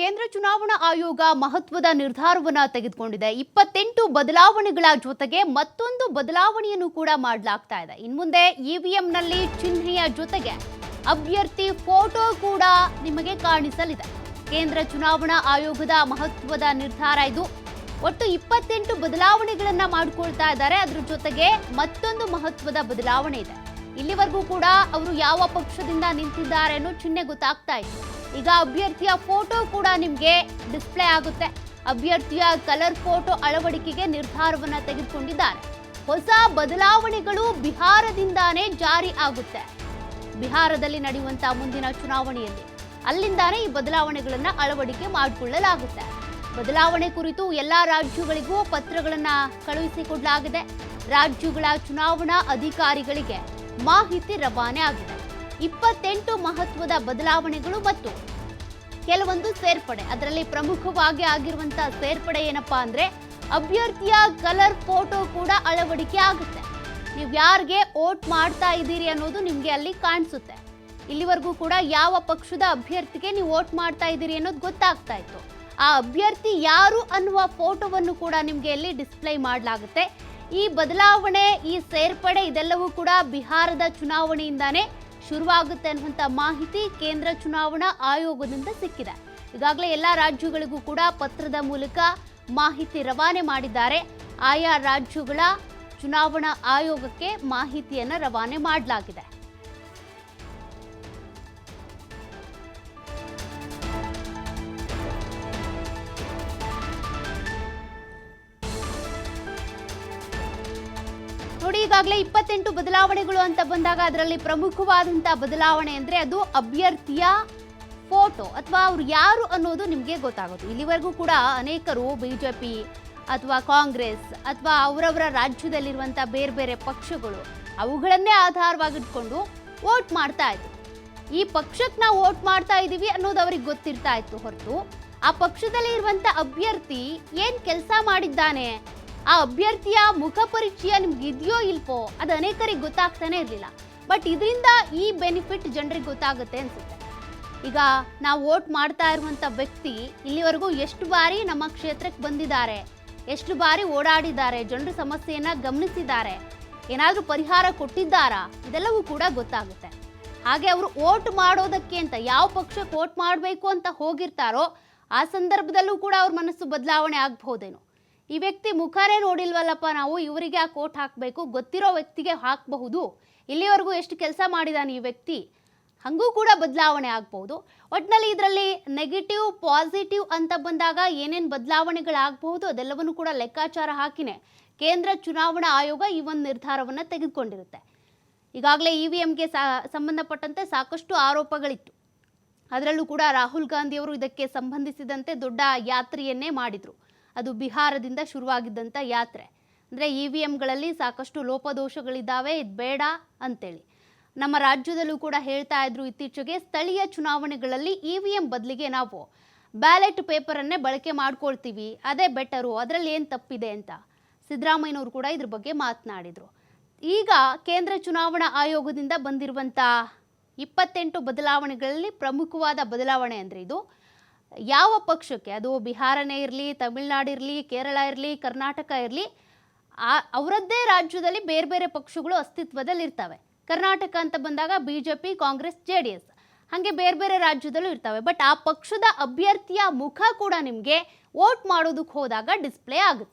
ಕೇಂದ್ರ ಚುನಾವಣಾ ಆಯೋಗ ಮಹತ್ವದ ನಿರ್ಧಾರವನ್ನು ತೆಗೆದುಕೊಂಡಿದೆ. ಇಪ್ಪತ್ತೆಂಟು ಬದಲಾವಣೆಗಳ ಜೊತೆಗೆ ಮತ್ತೊಂದು ಬದಲಾವಣೆಯನ್ನು ಕೂಡ ಮಾಡಲಾಗ್ತಾ ಇದೆ. ಇನ್ಮುಂದೆ ಇವಿಎಂನಲ್ಲಿ ಚಿಹ್ನೆಯ ಜೊತೆಗೆ ಅಭ್ಯರ್ಥಿ ಫೋಟೋ ಕೂಡ ನಿಮಗೆ ಕಾಣಿಸಲಿದೆ. ಕೇಂದ್ರ ಚುನಾವಣಾ ಆಯೋಗದ ಮಹತ್ವದ ನಿರ್ಧಾರ ಇದು. ಒಟ್ಟು ಇಪ್ಪತ್ತೆಂಟು ಬದಲಾವಣೆಗಳನ್ನ ಮಾಡಿಕೊಳ್ತಾ ಇದ್ದಾರೆ. ಅದ್ರ ಜೊತೆಗೆ ಮತ್ತೊಂದು ಮಹತ್ವದ ಬದಲಾವಣೆ ಇದೆ. ಇಲ್ಲಿವರೆಗೂ ಕೂಡ ಅವರು ಯಾವ ಪಕ್ಷದಿಂದ ನಿಂತಿದ್ದಾರೆ ಅನ್ನೋ ಚಿಹ್ನೆ ಗೊತ್ತಾಗ್ತಾ ಇತ್ತು ಈಗ ಅಭ್ಯರ್ಥಿಯ ಫೋಟೋ ಕೂಡ ನಿಮಗೆ ಡಿಸ್ಪ್ಲೇ ಆಗುತ್ತೆ. ಅಭ್ಯರ್ಥಿಯ ಕಲರ್ ಫೋಟೋ ಅಳವಡಿಕೆಗೆ ನಿರ್ಧಾರವನ್ನ ತೆಗೆದುಕೊಂಡಿದ್ದಾರೆ. ಹೊಸ ಬದಲಾವಣೆಗಳು ಬಿಹಾರದಿಂದಾನೇ ಜಾರಿ ಆಗುತ್ತೆ. ಬಿಹಾರದಲ್ಲಿ ನಡೆಯುವಂತಹ ಮುಂದಿನ ಚುನಾವಣೆಯಲ್ಲಿ ಅಲ್ಲಿಂದಾನೇ ಈ ಬದಲಾವಣೆಗಳನ್ನ ಅಳವಡಿಕೆ ಮಾಡಿಕೊಳ್ಳಲಾಗುತ್ತೆ. ಬದಲಾವಣೆ ಕುರಿತು ಎಲ್ಲಾ ರಾಜ್ಯಗಳಿಗೂ ಪತ್ರಗಳನ್ನ ಕಳುಹಿಸಿಕೊಡಲಾಗಿದೆ ರಾಜ್ಯಗಳ ಚುನಾವಣಾ ಅಧಿಕಾರಿಗಳಿಗೆ ಮಾಹಿತಿ ರವಾನೆ ಆಗಿದೆ. ಇಪ್ಪತ್ತೆಂಟು ಮಹತ್ವದ ಬದಲಾವಣೆಗಳು ಮತ್ತು ಕೆಲವೊಂದು ಸೇರ್ಪಡೆ. ಅದರಲ್ಲಿ ಪ್ರಮುಖವಾಗಿ ಆಗಿರುವಂತಹ ಸೇರ್ಪಡೆ ಏನಪ್ಪಾ ಅಂದ್ರೆ ಅಭ್ಯರ್ಥಿಯ ಕಲರ್ ಫೋಟೋ ಕೂಡ ಅಳವಡಿಕೆ ಆಗುತ್ತೆ. ನೀವು ಯಾರಿಗೆ ಓಟ್ ಮಾಡ್ತಾ ಇದ್ದೀರಿ ಅನ್ನೋದು ನಿಮ್ಗೆ ಅಲ್ಲಿ ಕಾಣಿಸುತ್ತೆ. ಇಲ್ಲಿವರೆಗೂ ಕೂಡ ಯಾವ ಪಕ್ಷದ ಅಭ್ಯರ್ಥಿಗೆ ನೀವು ವೋಟ್ ಮಾಡ್ತಾ ಇದ್ದೀರಿ ಅನ್ನೋದು ಗೊತ್ತಾಗ್ತಾ ಇತ್ತು. ಆ ಅಭ್ಯರ್ಥಿ ಯಾರು ಅನ್ನುವ ಫೋಟೋವನ್ನು ಕೂಡ ನಿಮಗೆ ಅಲ್ಲಿ ಡಿಸ್ಪ್ಲೇ ಮಾಡಲಾಗುತ್ತೆ. ಈ ಬದಲಾವಣೆ, ಈ ಸೇರ್ಪಡೆ ಇದೆಲ್ಲವೂ ಕೂಡ ಬಿಹಾರದ ಚುನಾವಣೆಯಿಂದಾನೇ ಶುರುವಾಗುತ್ತೆ ಅನ್ನುವಂಥ ಮಾಹಿತಿ ಕೇಂದ್ರ ಚುನಾವಣಾ ಆಯೋಗದಿಂದ ಸಿಕ್ಕಿದೆ. ಈಗಾಗಲೇ ಎಲ್ಲ ರಾಜ್ಯಗಳಿಗೂ ಕೂಡ ಪತ್ರದ ಮೂಲಕ ಮಾಹಿತಿ ರವಾನೆ ಮಾಡಿದ್ದಾರೆ. ಆಯಾ ರಾಜ್ಯಗಳ ಚುನಾವಣಾ ಆಯೋಗಕ್ಕೆ ಮಾಹಿತಿಯನ್ನು ರವಾನೆ ಮಾಡಲಾಗಿದೆ. ನೋಡಿ, ಈಗಾಗಲೇ ಇಪ್ಪತ್ತೆಂಟು ಬದಲಾವಣೆಗಳು ಅಂತ ಬಂದಾಗ ಅದರಲ್ಲಿ ಪ್ರಮುಖವಾದಂತಹ ಬದಲಾವಣೆ ಅಂದ್ರೆ ಅದು ಅಭ್ಯರ್ಥಿಯ ಫೋಟೋ ಅಥವಾ ಅವ್ರು ಯಾರು ಅನ್ನೋದು ನಿಮಗೆ ಗೊತ್ತಾಗೋದು. ಇಲ್ಲಿವರೆಗೂ ಕೂಡ ಅನೇಕರು ಬಿಜೆಪಿ ಅಥವಾ ಕಾಂಗ್ರೆಸ್ ಅಥವಾ ಅವರವರ ರಾಜ್ಯದಲ್ಲಿರುವಂಥ ಬೇರೆ ಬೇರೆ ಪಕ್ಷಗಳು ಅವುಗಳನ್ನೇ ಆಧಾರವಾಗಿಟ್ಕೊಂಡು ವೋಟ್ ಮಾಡ್ತಾ ಇದ್ರು. ಈ ಪಕ್ಷಕ್ಕೆ ನಾವು ವೋಟ್ ಮಾಡ್ತಾ ಇದ್ದೀವಿ ಅನ್ನೋದು ಅವ್ರಿಗೆ ಗೊತ್ತಿರ್ತಾ ಇತ್ತು ಹೊರತು. ಆ ಪಕ್ಷದಲ್ಲಿ ಇರುವಂತ ಅಭ್ಯರ್ಥಿ ಏನು ಕೆಲಸ ಮಾಡಿದ್ದಾನೆ? ಆ ಅಭ್ಯರ್ಥಿಯ ಮುಖ ಪರಿಚಯ ನಿಮ್ಗೆ ಇದೆಯೋ ಇಲ್ವೋ ಅದು ಅನೇಕರಿಗೆ ಗೊತ್ತಾಗ್ತಾನೆ ಇರಲಿಲ್ಲ. ಬಟ್ ಇದರಿಂದ ಈ ಬೆನಿಫಿಟ್ ಜನರಿಗೆ ಗೊತ್ತಾಗುತ್ತೆ ಅನ್ಸುತ್ತೆ. ಈಗ ನಾವು ವೋಟ್ ಮಾಡ್ತಾ ಇರುವಂತ ವ್ಯಕ್ತಿ ಇಲ್ಲಿವರೆಗೂ ಎಷ್ಟು ಬಾರಿ ನಮ್ಮ ಕ್ಷೇತ್ರಕ್ಕೆ ಬಂದಿದ್ದಾರೆ, ಎಷ್ಟು ಬಾರಿ ಓಡಾಡಿದ್ದಾರೆ, ಜನರ ಸಮಸ್ಯೆಯನ್ನು ಗಮನಿಸಿದ್ದಾರೆ, ಏನಾದರೂ ಪರಿಹಾರ ಕೊಟ್ಟಿದ್ದಾರಾ, ಇದೆಲ್ಲವೂ ಕೂಡ ಗೊತ್ತಾಗುತ್ತೆ. ಹಾಗೆ ಅವರು ವೋಟ್ ಮಾಡೋದಕ್ಕೆ ಅಂತ ಯಾವ ಪಕ್ಷಕ್ಕೆ ವೋಟ್ ಮಾಡಬೇಕು ಅಂತ ಹೋಗಿರ್ತಾರೋ, ಆ ಸಂದರ್ಭದಲ್ಲೂ ಕೂಡ ಅವ್ರ ಮನಸ್ಸು ಬದಲಾವಣೆ ಆಗಬಹುದೇನೋ. ಈ ವ್ಯಕ್ತಿ ಮುಖಾರೇ ನೋಡಿಲ್ವಲ್ಲಪ್ಪ, ನಾವು ಇವರಿಗೆ ಆ ಕೋಟ್ ಹಾಕಬೇಕು, ಗೊತ್ತಿರೋ ವ್ಯಕ್ತಿಗೆ ಹಾಕಬಹುದು. ಇಲ್ಲಿವರೆಗೂ ಎಷ್ಟು ಕೆಲಸ ಮಾಡಿದಾನೆ ಈ ವ್ಯಕ್ತಿ. ಹಾಗೂ ಕೂಡ ಬದಲಾವಣೆ ಆಗ್ಬಹುದು. ಒಟ್ಟಿನಲ್ಲಿ ಇದರಲ್ಲಿ ನೆಗೆಟಿವ್ ಪಾಸಿಟಿವ್ ಅಂತ ಬಂದಾಗ ಏನೇನು ಬದಲಾವಣೆಗಳಾಗಬಹುದು, ಅದೆಲ್ಲವನ್ನು ಕೂಡ ಲೆಕ್ಕಾಚಾರ ಹಾಕಿನೇ. ಕೇಂದ್ರ ಚುನಾವಣಾ ಆಯೋಗ ಈ ಒಂದು ನಿರ್ಧಾರವನ್ನು ತೆಗೆದುಕೊಂಡಿರುತ್ತೆ. ಈಗಾಗಲೇ ಇ ವಿ ಎಂಗೆ ಸಂಬಂಧಪಟ್ಟಂತೆ ಸಾಕಷ್ಟು ಆರೋಪಗಳಿತ್ತು. ಅದರಲ್ಲೂ ಕೂಡ ರಾಹುಲ್ ಗಾಂಧಿಯವರು ಇದಕ್ಕೆ ಸಂಬಂಧಿಸಿದಂತೆ ದೊಡ್ಡ ಯಾತ್ರೆಯನ್ನೇ ಮಾಡಿದರು. ಅದು ಬಿಹಾರದಿಂದ ಶುರುವಾಗಿದ್ದಂಥ ಯಾತ್ರೆ. ಅಂದರೆ ಇ ವಿ ಎಮ್ಗಳಲ್ಲಿ ಸಾಕಷ್ಟು ಲೋಪದೋಷಗಳಿದ್ದಾವೆ, ಇದು ಬೇಡ ಅಂತೇಳಿ. ನಮ್ಮ ರಾಜ್ಯದಲ್ಲೂ ಕೂಡ ಹೇಳ್ತಾ ಇದ್ರು ಇತ್ತೀಚೆಗೆ, ಸ್ಥಳೀಯ ಚುನಾವಣೆಗಳಲ್ಲಿ ಇ ವಿ ಎಂ ಬದಲಿಗೆ ನಾವು ಬ್ಯಾಲೆಟ್ ಪೇಪರನ್ನೇ ಬಳಕೆ ಮಾಡ್ಕೊಳ್ತೀವಿ, ಅದೇ ಬೆಟರು, ಅದರಲ್ಲಿ ಏನು ತಪ್ಪಿದೆ ಅಂತ. ಸಿದ್ದರಾಮಯ್ಯನವರು ಕೂಡ ಇದ್ರ ಬಗ್ಗೆ ಮಾತನಾಡಿದರು. ಈಗ ಕೇಂದ್ರ ಚುನಾವಣಾ ಆಯೋಗದಿಂದ ಬಂದಿರುವಂಥ ಇಪ್ಪತ್ತೆಂಟು ಬದಲಾವಣೆಗಳಲ್ಲಿ ಪ್ರಮುಖವಾದ ಬದಲಾವಣೆ ಅಂದರೆ ಇದು. ಯಾವ ಪಕ್ಷಕ್ಕೆ, ಅದು ಬಿಹಾರನೇ ಇರಲಿ, ತಮಿಳ್ನಾಡು ಇರಲಿ, ಕೇರಳ ಇರಲಿ, ಕರ್ನಾಟಕ ಇರಲಿ, ಆ, ಅವರದ್ದೇ ರಾಜ್ಯದಲ್ಲಿ ಬೇರೆ ಬೇರೆ ಪಕ್ಷಗಳು ಅಸ್ತಿತ್ವದಲ್ಲಿ ಇರ್ತವೆ. ಕರ್ನಾಟಕ ಅಂತ ಬಂದಾಗ B J P Congress, J D S. ಹಾಗೆ ಬೇರೆ ಬೇರೆ ರಾಜ್ಯದಲ್ಲೂ ಇರ್ತವೆ. ಬಟ್ ಆ ಪಕ್ಷದ ಅಭ್ಯರ್ಥಿಯ ಮುಖ ಕೂಡ ನಿಮಗೆ ವೋಟ್ ಮಾಡೋದಕ್ಕೆ ಹೋದಾಗ ಡಿಸ್ಪ್ಲೇ ಆಗುತ್ತೆ.